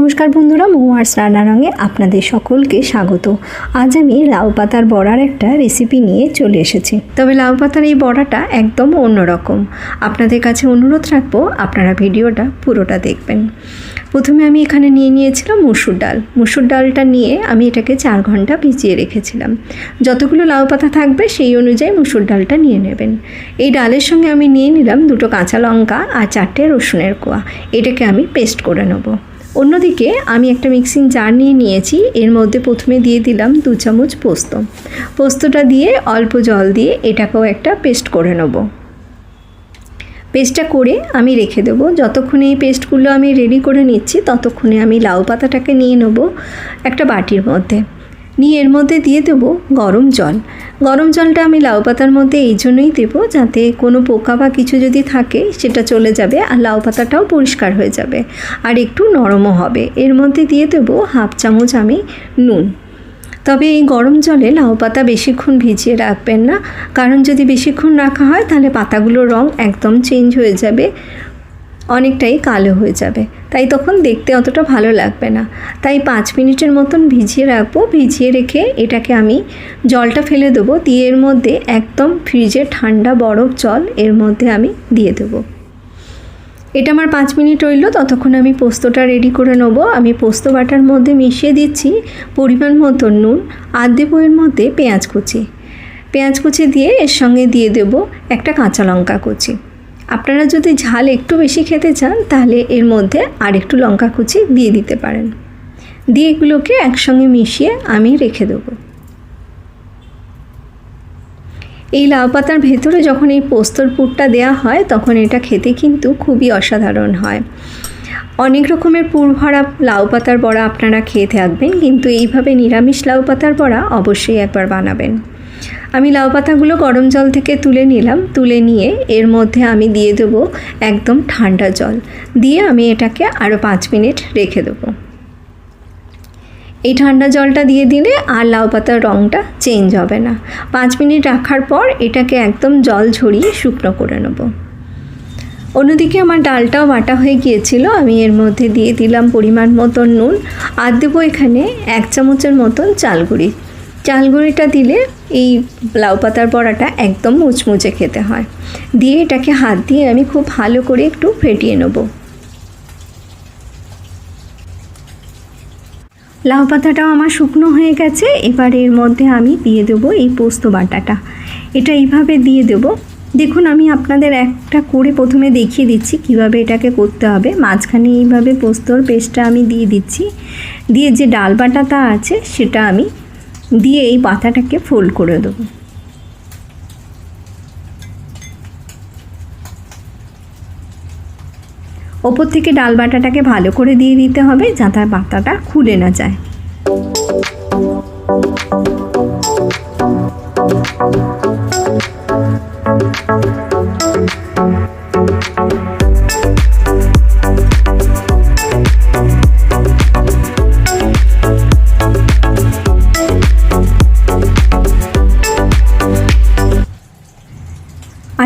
নমস্কার বন্ধুরা মহুয়ার্স রান্নারঙে আপনাদের সকলকে স্বাগত। আজ আমি লাউ পাতার বড়ার একটা রেসিপি নিয়ে চলে এসেছি। তবে লাউ পাতার এই বড়াটা একদম অন্যরকম। আপনাদের কাছে অনুরোধ রাখব, আপনারা ভিডিওটা পুরোটা দেখবেন। প্রথমে আমি এখানে নিয়ে নিয়েছিলাম মুসুর ডাল। মুসুর ডালটা নিয়ে আমি এটাকে চার ঘণ্টা ভিজিয়ে রেখেছিলাম। যতগুলো লাউ পাতা থাকবে, সেই অনুযায়ী মুসুর ডালটা নিয়ে নেবেন। এই ডালের সঙ্গে আমি নিয়ে নিলাম দুটো কাঁচা লঙ্কা আর চারটে রসুনের কোয়া। এটাকে আমি পেস্ট করে নেব। অন্যদিকে আমি একটা মিক্সিং জার নিয়ে নিয়েছি, এর মধ্যে প্রথমে দিয়ে দিলাম দু চামচ পোস্ত। পোস্তটা দিয়ে অল্প জল দিয়ে এটাকেও একটা পেস্ট করে নেব। পেস্টটা করে আমি রেখে দেবো। যতক্ষণে এই পেস্টগুলো আমি রেডি করে নিচ্ছি, ততক্ষণে আমি লাউ পাতাটাকে নিয়ে নেব একটা বাটির মধ্যে। নিয়ে এর মধ্যে দিয়ে দেবো গরম জল। গরম জলটা আমি লাউ পাতার মধ্যে এই জন্যই দেবো যাতে কোনো পোকা বা কিছু যদি থাকে, সেটা চলে যাবে আর লাউ পাতাটাও পরিষ্কার হয়ে যাবে আর একটু নরমও হবে। এর মধ্যে দিয়ে দেবো হাফ চামচ আমি নুন। তবে এই গরম জলে লাউ পাতা বেশিক্ষণ ভিজিয়ে রাখবেন না। কারণ যদি বেশিক্ষণ রাখা হয়, তাহলে পাতাগুলোর রং একদম চেঞ্জ হয়ে যাবে। অনেকটাই কালো হয়ে যাবে। তাই তখন দেখতে অতটা ভালো লাগবে না। তাই পাঁচ মিনিটের মতন ভিজিয়ে রাখব। ভিজিয়ে রেখে এটাকে আমি জলটা ফেলে দেবো। দিয়ে এর মধ্যে একদম ফ্রিজে ঠান্ডা বরফ জল এর মধ্যে আমি দিয়ে দেবো। এটা আমার পাঁচ মিনিট রইল। ততক্ষণ আমি পোস্তটা রেডি করে নেব। আমি পোস্ত বাটার মধ্যে মিশিয়ে দিচ্ছি পরিমাণ মতো নুন দেবো এর মধ্যে পেঁয়াজ কুচি। পেঁয়াজ কুচি দিয়ে এর সঙ্গে দিয়ে দেবো একটা কাঁচা লঙ্কা কুচি। আপনারা যদি ঝাল একটু বেশি খেতে চান, তাহলে এর মধ্যে আর একটু লঙ্কা কুচি দিয়ে দিতে পারেন। দিয়ে এগুলোকে একসঙ্গে মিশিয়ে আমি রেখে দেবো। এই লাউ পাতার ভেতরে যখন এই পোস্তর পুরটা দেওয়া হয়, তখন এটা খেতে কিন্তু খুবই অসাধারণ হয়। অনেক রকমের পুর ভরা লাউ পাতার বড়া আপনারা খেয়ে থাকবেন, কিন্তু এইভাবে নিরামিষ লাউ পাতার বড়া অবশ্যই একবার বানাবেন। আমি লাউ পাতাগুলো গরম জল থেকে তুলে নিলাম। তুলে নিয়ে এর মধ্যে আমি দিয়ে দেবো একদম ঠান্ডা জল। দিয়ে আমি এটাকে আরও পাঁচ মিনিট রেখে দেবো। এই ঠান্ডা জলটা দিয়ে দিলে আর লাউ পাতার রঙটা চেঞ্জ হবে না। পাঁচ মিনিট রাখার পর এটাকে একদম জল ঝরিয়ে শুকনো করে নেব। অন্যদিকে আমার ডালটাও বাটা হয়ে গিয়েছিল। আমি এর মধ্যে দিয়ে দিলাম পরিমাণ মতন নুন। আর দেবো এখানে এক চামচের মতন চালগুড়ি চালগুড়িটা দিলে এই লাউ পাতার বড়াটা একদম মুচমুচে খেতে হয়। দিয়ে এটাকে হাত দিয়ে আমি খুব ভালো করে একটু ফেটিয়ে নেব। লাউ পাতাটাও আমার শুকনো হয়ে গেছে, এবার এর মধ্যে আমি দিয়ে দেবো এই পোস্ত বাটাটা। এটা এইভাবে দিয়ে দেব। দেখুন, আমি আপনাদের একটা করে প্রথমে দেখিয়ে দিচ্ছি কীভাবে এটাকে করতে হবে। মাঝখানে এইভাবে পোস্তর পেস্টটা আমি দিয়ে দিচ্ছি। দিয়ে যে ডাল বাটাটা আছে, সেটা আমি দিয়ে এই পাতাটাকে ফোল্ড করে দেবো। ওপর থেকে ডাল বাটাটাকে ভালো করে দিয়ে দিতে হবে যাতে পাতাটা খুলে না যায়।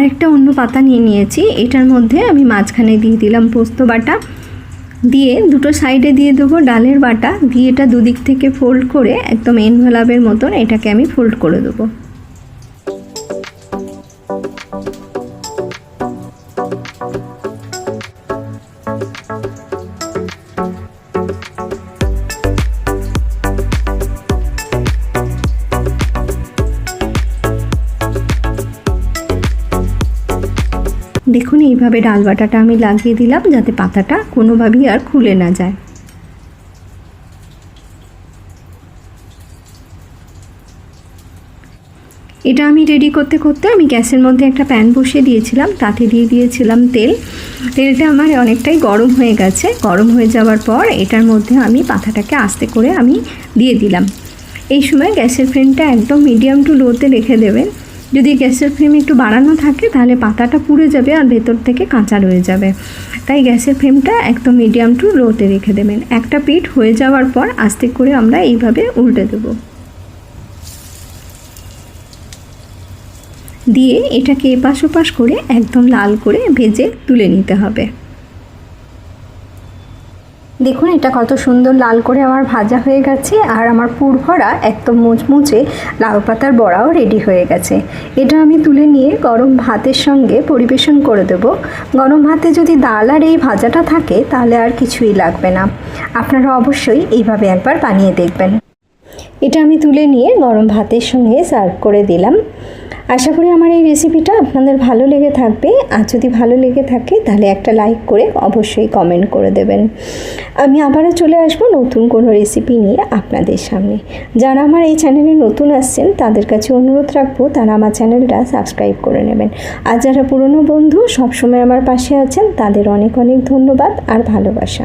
আরেকটা অন্য পাতা নিয়ে নিয়েছি। এটার মধ্যে আমি মাঝখানে দিয়ে দিলাম পোস্ত বাটা। দিয়ে দুটো সাইডে দিয়ে দেবো ডালের বাটা। দিয়ে এটা দুদিক থেকে ফোল্ড করে একদম এনভেলাপের মতন এটাকে আমি ফোল্ড করে দেবো। দেখুন, এইভাবে ডাল বাটাটা আমি লাগিয়ে দিলাম যাতে পাতাটা কোনোভাবেই আর খুলে না যায়। এটা আমি রেডি করতে করতে আমি গ্যাসের মধ্যে একটা প্যান বসিয়ে দিয়েছিলাম, তাতে দিয়ে দিয়েছিলাম তেল। তেলটা আমার অনেকটাই গরম হয়ে গেছে। গরম হয়ে যাওয়ার পর এটার মধ্যে আমি পাতাটাকে আস্তে করে আমি দিয়ে দিলাম। এই সময় গ্যাসের ফ্লেমটা একদম মিডিয়াম টু লোতে রেখে দেবেন। যদি গ্যাসের ফ্লেম একটু বাড়ানো থাকে, তাহলে পাতাটা পুড়ে যাবে আর ভেতর থেকে কাঁচা রয়ে যাবে। তাই গ্যাসের ফ্লেমটা একদম মিডিয়াম টু লোতে রেখে দেবেন। একটা পিঠ হয়ে যাওয়ার পর আস্তে করে আমরা এইভাবে উল্টে দেবো। দিয়ে এটাকে এপাশ ওপাশ করে একদম লাল করে ভেজে তুলে নিতে হবে। দেখুন, এটা কত সুন্দর লাল করে আমার ভাজা হয়ে গেছে আর আমার পুর ভরা একদম মুচমুচে লাউ পাতার বড়াও রেডি হয়ে গেছে। এটা আমি তুলে নিয়ে গরম ভাতের সঙ্গে পরিবেশন করে দেব। গরম ভাতে যদি ডাল আর এই ভাজাটা থাকে, তাহলে আর কিছুই লাগবে না। আপনারা অবশ্যই এইভাবে একবার বানিয়ে দেখবেন। এটা আমি তুলে নিয়ে গরম ভাতের সঙ্গে সার্ভ করে দিলাম। আশা করি আমার এই রেসিপিটা আপনাদের ভালো লেগে থাকবে। আর যদি ভালো লেগে থাকে, তাহলে একটা লাইক করে অবশ্যই কমেন্ট করে দেবেন। আমি আবারও চলে আসব নতুন কোনো রেসিপি নিয়ে আপনাদের সামনে। যারা আমার এই চ্যানেলে নতুন আসছেন, তাদের কাছে অনুরোধ রাখব, তারা আমার চ্যানেলটা সাবস্ক্রাইব করে নেবেন। আর যারা পুরনো বন্ধু, সবসময় আমার পাশে আছেন, তাদের অনেক অনেক ধন্যবাদ আর ভালোবাসা।